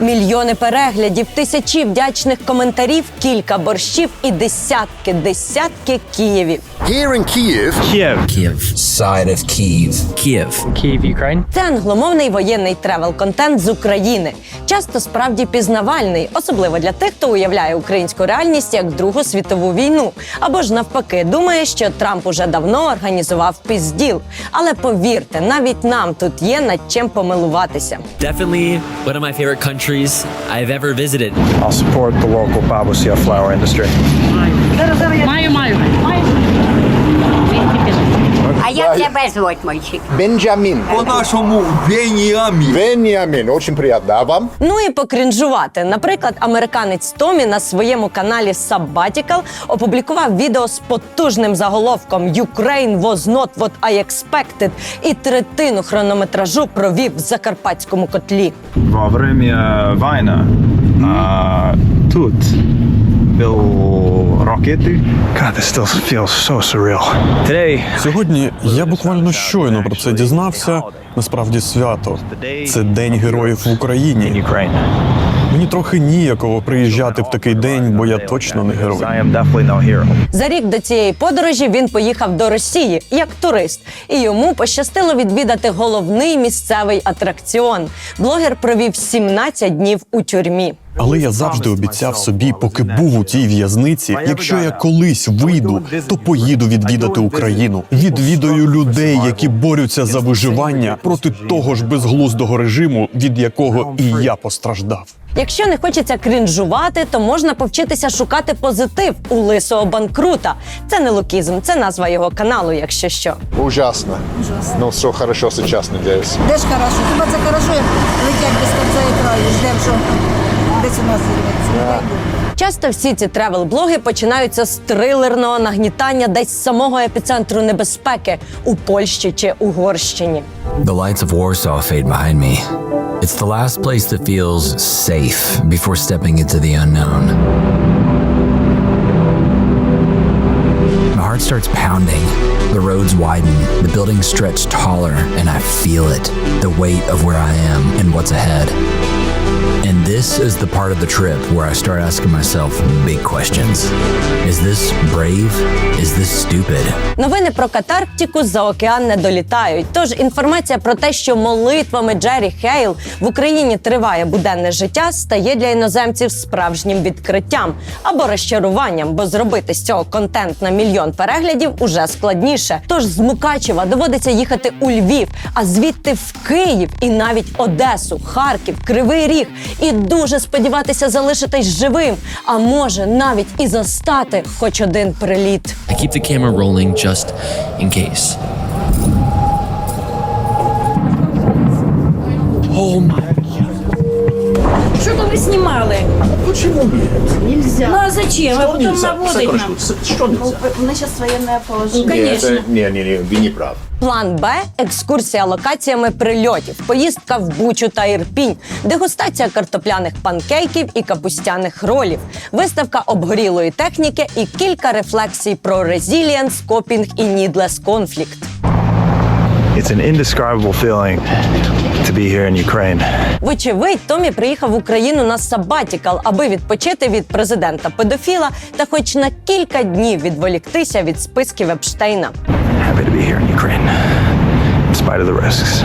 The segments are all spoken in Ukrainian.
Мільйони переглядів, тисячі вдячних коментарів, кілька борщів і десятки, десятки Києвів. Here in Kiev, Kiev. Kiev. side of Kiev. Kiev. Kiev, Ukraine. Це англомовний воєнний тревел-контент з України. Часто справді пізнавальний, особливо для тих, хто уявляє українську реальність як Другу світову війну, або ж навпаки, думає, що Трамп уже давно організував пізділ. Але повірте, навіть нам тут є над чим помилуватися. Definitely one of my favorite countries I've ever visited. I'll support the local Babusia flower industry. Маю, маю. А як тебе звуть, мальчик? Benjamin. По-нашому Веніамін. Benjamin, очень приятно. А вам? Ну і покрінжувати. Наприклад, американець Томі на своєму каналі Sabbatical опублікував відео з потужним заголовком «Ukraine was not what I expected» і третину хронометражу провів в закарпатському котлі. Во время войны а, тут был ракеты. God, this still feels so surreal. Today, Сьогодні я буквально щойно про це дізнався. Насправді свято. Це День героїв в Україні. Мені трохи ніяково приїжджати в такий день, бо я точно не герой. За рік до цієї подорожі він поїхав до Росії як турист, і йому пощастило відвідати головний місцевий атракціон. Блогер провів 17 днів у тюрмі. Але я завжди обіцяв собі, поки був у тій в'язниці, якщо я колись вийду, то поїду відвідати Україну. Відвідаю людей, які борються за виживання проти того ж безглуздого режиму, від якого і я постраждав. Якщо не хочеться крінжувати, то можна повчитися шукати позитив у лисого банкрута. Це не лукізм, це назва його каналу, якщо що. Ужасно. Ну, все хорошо сейчас, надеюсь. Де ж хорошо? Хіба це хорошо, як летять без кінця і краю, ждемо, що десь у нас зірветься. Часто всі ці тревел-блоги починаються з трилерного нагнітання десь з самого епіцентру небезпеки у Польщі чи Угорщині. The lights of Warsaw fade behind me. It's the last place that feels safe before stepping into the unknown. My heart starts pounding. The roads widen, the buildings stretch taller, and I feel it the weight of where I am and what's ahead. And this is the part of the trip where I start asking myself big questions. Is this brave? Is this stupid? Новини про Катарктику за океан не долітають. Тож інформація про те, що молитвами Джері Хейл в Україні триває буденне життя, стає для іноземців справжнім відкриттям або розчаруванням, бо зробити з цього контент на мільйон переглядів уже складніше. Тож з Мукачева доводиться їхати у Львів, а звідти в Київ і навіть Одесу, Харків, Кривий Ріг. І дуже сподіватися залишитись живим, а може навіть і застати хоч один приліт. I keep the camera rolling just in case. Oh my Що то ви знімали? Почему Нельзя. Ну а зачем? А потом наводить нам. Ну, У нас сейчас военное положение. Конечно. Не, не, не, вы не прав. План Б екскурсія локаціями прильотів, поїздка в Бучу та Ірпінь, дегустація картопляних панкейків і капустяних ролів, виставка обгорілої техніки і кілька рефлексій про резілієнс, копінг і нідлес конфлікт. It's an indescribable feeling to be here in Ukraine. Вочевидь, Томі приїхав в Україну на сабатікал, аби відпочити від президента педофіла та, хоч на кілька днів відволіктися від списків Епштейна. Happy to be here in Ukraine, in spite of the risks.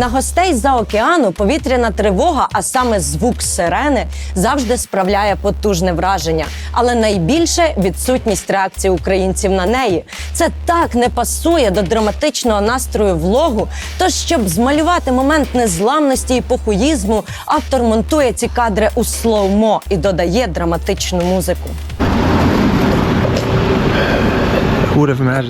На гостей з-за океану повітряна тривога, а саме звук сирени, завжди справляє потужне враження. Але найбільше відсутність реакції українців на неї. Це так не пасує до драматичного настрою влогу. Тож, щоб змалювати момент незламності і похуїзму, автор монтує ці кадри у слоумо і додає драматичну музику.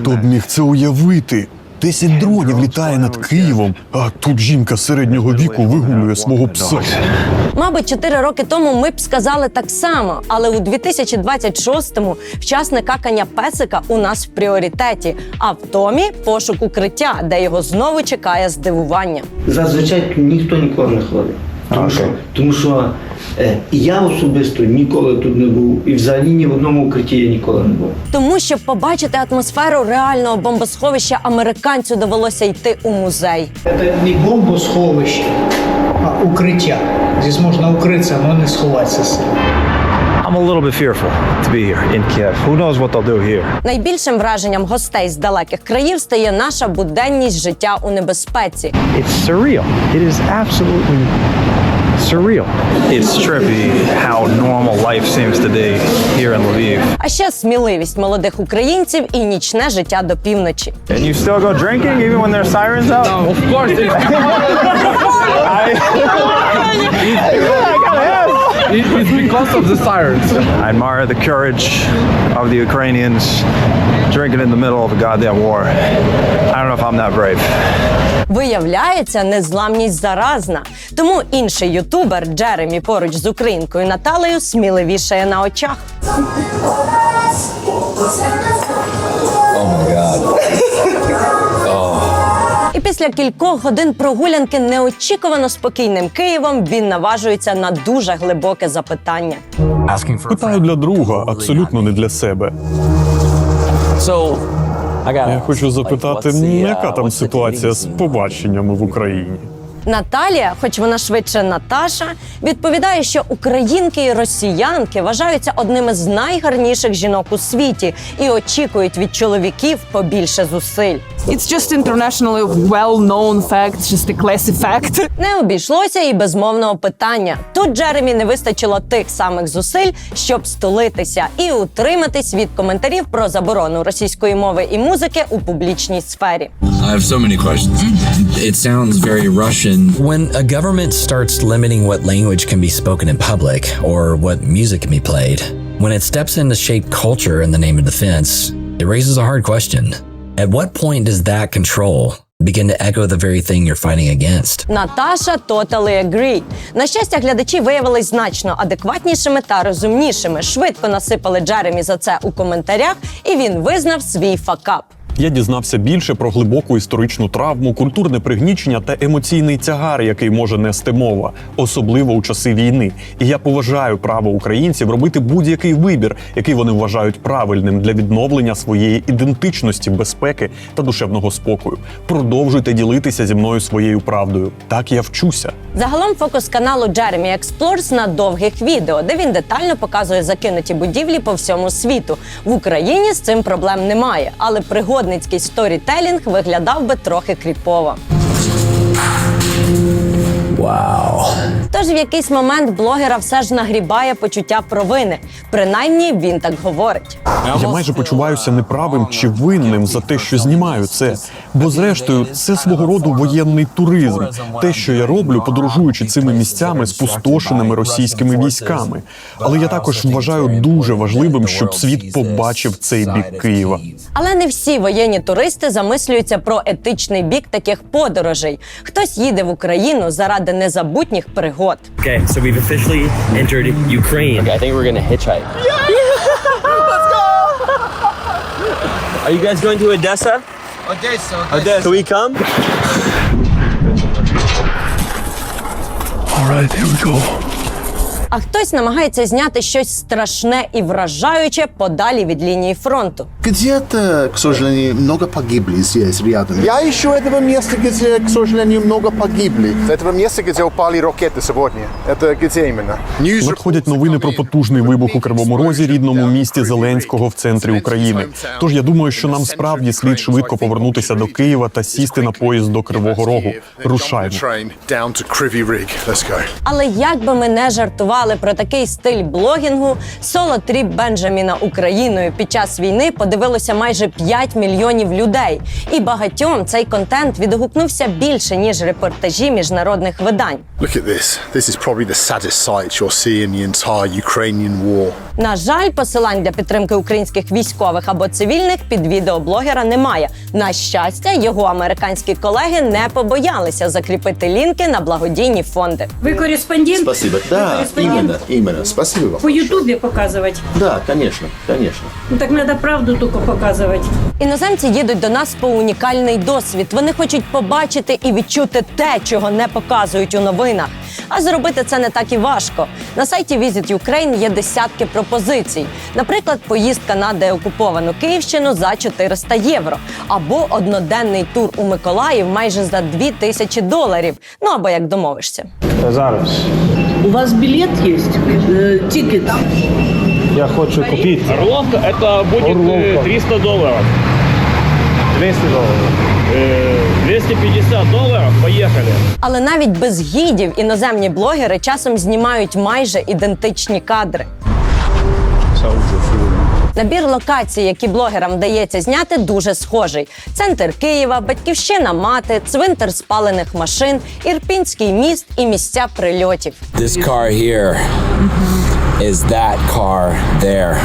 Хто б міг це уявити? Десять дронів літає над Києвом, а тут жінка середнього віку вигулює свого пса. Мабуть, чотири роки тому ми б сказали так само, але у 2026-му вчасне какання песика у нас в пріоритеті. А в Томі пошук укриття, де його знову чекає здивування. Зазвичай ніхто ніколи не ходить. Тому що, тому що і я особисто ніколи тут не був, і взагалі ні в одному укритті я ніколи не був. Тому щоб побачити атмосферу реального бомбосховища, американцю довелося йти у музей. Це не бомбосховище, а укриття. Здесь можна укритися, але не сховатися сильно. I'm a little bit fearful to be here in Kiev. Who knows what they'll do here? Найбільшим враженням гостей з далеких країв стає наша буденність життя у небезпеці. It's surreal. It is absolutely surreal. It's trippy how normal life seems to be here in Lviv. А ще сміливість молодих українців і нічне життя до півночі. And you still go drinking even when there's sirens out? No, of course. It's because of the sirens. I admire the courage of the Ukrainians drinking in the middle of a goddamn war. I don't know if I'm that brave. Виявляється, незламність заразна. Тому інший ютубер Джеремі поруч з українкою Наталею сміливішає на очах. І після кількох годин прогулянки неочікувано спокійним Києвом він наважується на дуже глибоке запитання. Питаю для друга, абсолютно не для себе. Я хочу запитати, яка там ситуація з побаченнями в Україні? Наталія, хоч вона швидше Наташа, відповідає, що українки і росіянки вважаються одними з найгарніших жінок у світі і очікують від чоловіків побільше зусиль. It's just internationally well-known fact, just a classy fact. Не обійшлося і безмовного питання. Тут Джеремі не вистачило тих самих зусиль, щоб столитися і утриматись від коментарів про заборону російської мови і музики у публічній сфері. I have so many questions. It sounds very Russian. When a government starts limiting what language can be spoken in public or what music can be played, when it steps in to shape culture in the name of defense, it raises a hard question. At what point does that control begin to echo the very thing you're fighting against? Наташа totally agree. На щастя, глядачі виявились значно адекватнішими та розумнішими. Швидко насипали Джеремі за це у коментарях, і він визнав свій факап. Я дізнався більше про глибоку історичну травму, культурне пригнічення та емоційний тягар, який може нести мова, особливо у часи війни. І я поважаю право українців робити будь-який вибір, який вони вважають правильним для відновлення своєї ідентичності, безпеки та душевного спокою. Продовжуйте ділитися зі мною своєю правдою. Так я вчуся. Загалом фокус каналу Jeremy Explores на довгих відео, де він детально показує закинуті будівлі по всьому світу. В Україні з цим проблем немає, але пригодницький сторітелінг виглядав би трохи кріпово. Wow. Тож в якийсь момент блогера все ж нагрібає почуття провини. Принаймні він так говорить. Я майже почуваюся неправим чи винним за те, що знімаю це. Бо, зрештою, це свого роду воєнний туризм. Те, що я роблю, подорожуючи цими місцями, спустошеними російськими військами. Але я також вважаю дуже важливим, щоб світ побачив цей бік Києва. Але не всі воєнні туристи замислюються про етичний бік таких подорожей. Хтось їде в Україну заради незабутніх пригод. Okay, so we've officially entered Ukraine. Okay, I think we're gonna hitchhike. Let's go! Are you guys going to Odessa? Odessa. Odessa. Can we come? All right, here we go. А хтось намагається зняти щось страшне і вражаюче подалі від лінії фронту. Где-то, к сожалению, много погибли здесь рядом. Я ищу этого места, где, к сожалению, много погибли. Этого места, где упали ракеты сегодня. Это где именно? Надходять новини про потужний вибух у Кривому Розі, рідному місті Зеленського в центрі України. Тож я думаю, що нам справді слід швидко повернутися до Києва та сісти на поїзд до Кривого Рогу. Рушаймо. Train down to Kryvyi Rig. Let's go. Але як би ми не жартували про такий стиль блогінгу, соло тріп Бенджаміна Україною під час війни подивилося майже 5 мільйонів людей. І багатьом цей контент відгукнувся більше ніж репортажі міжнародних видань. Look at this. This is probably the saddest sight you'll see in the entire Ukrainian war. На жаль, посилань для підтримки українських військових або цивільних під відео блогера немає. На щастя, його американські колеги не побоялися закріпити лінки на благодійні фонди. Ви кореспондент? Спасибо. Да, корреспондент? Именно, именно. Спасибо вам. По Ютубе показывать. Да, конечно, конечно. Ну так надо правду только показывать. Іноземці їдуть до нас по унікальний досвід. Вони хочуть побачити і відчути те, чого не показують у новинах. А зробити це не так і важко. На сайті Visit Ukraine є десятки пропозицій. Наприклад, поїздка на деокуповану Київщину за 400 євро, або одноденний тур у Миколаїв майже за 2 тисячі доларів. Ну або як домовишся. Зараз. У вас билет есть? Э, тикет? Я хочу купити Орловка это будет Орловка. 300 долларов. 200 доларів. 250 долларов, поехали. Але навіть без гідів іноземні блогери часом знімають майже ідентичні кадри. Набір локацій, які блогерам вдається зняти, дуже схожий: центр Києва, батьківщина мати, цвинтар спалених машин, Ірпінський міст і місця прильотів. This car here is that car there.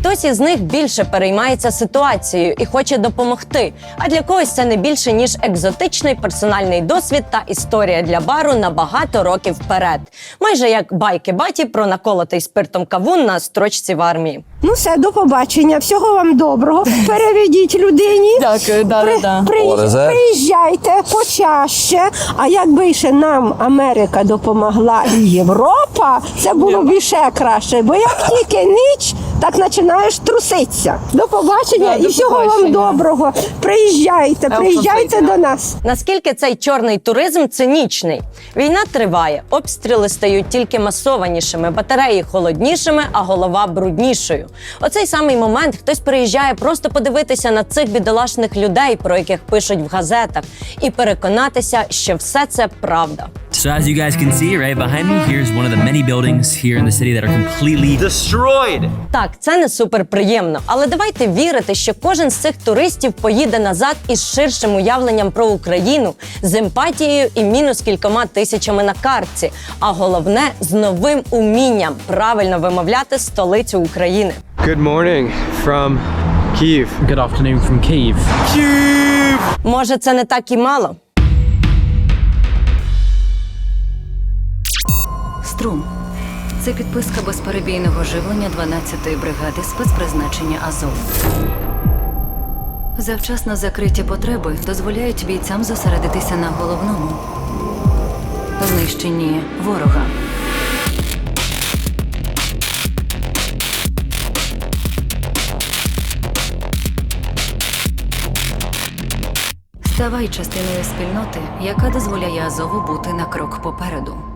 Хтось із них більше переймається ситуацією і хоче допомогти. А для когось це не більше ніж екзотичний персональний досвід та історія для бару на багато років вперед. Майже як байки баті про наколотий спиртом кавун на строчці в армії. Ну все, до побачення. Всього вам доброго. Переведіть людині. Дякую, да, да, да. Приїж- Приїжджайте почаще. А якби ще нам Америка допомогла і Європа, це було б іще краще. Бо як тільки ніч, так починаєш труситися. До побачення Да, і до всього вам доброго. Приїжджайте, приїжджайте до нас. Наскільки цей чорний туризм цинічний? Війна триває, обстріли стають тільки масованішими, батареї холоднішими, а голова бруднішою. Оцей самий момент хтось приїжджає просто подивитися на цих бідолашних людей, про яких пишуть в газетах, і переконатися, що все це правда. So as you guys can see right behind me, here's one of the many buildings here in the city that are completely destroyed. Так, це не супер приємно, але давайте вірити, що кожен з цих туристів поїде назад із ширшим уявленням про Україну, з емпатією і мінус кількома тисячами на картці. А головне з новим умінням правильно вимовляти столицю України. Good morning from Kyiv. Good afternoon from Kiev. Може, це не так і мало? Струм. Це підписка безперебійного живлення 12-ї бригади спецпризначення Азов. Завчасно закриті потреби дозволяють бійцям зосередитися на головному знищенні ворога. Ставай частиною спільноти, яка дозволяє Азову бути на крок попереду.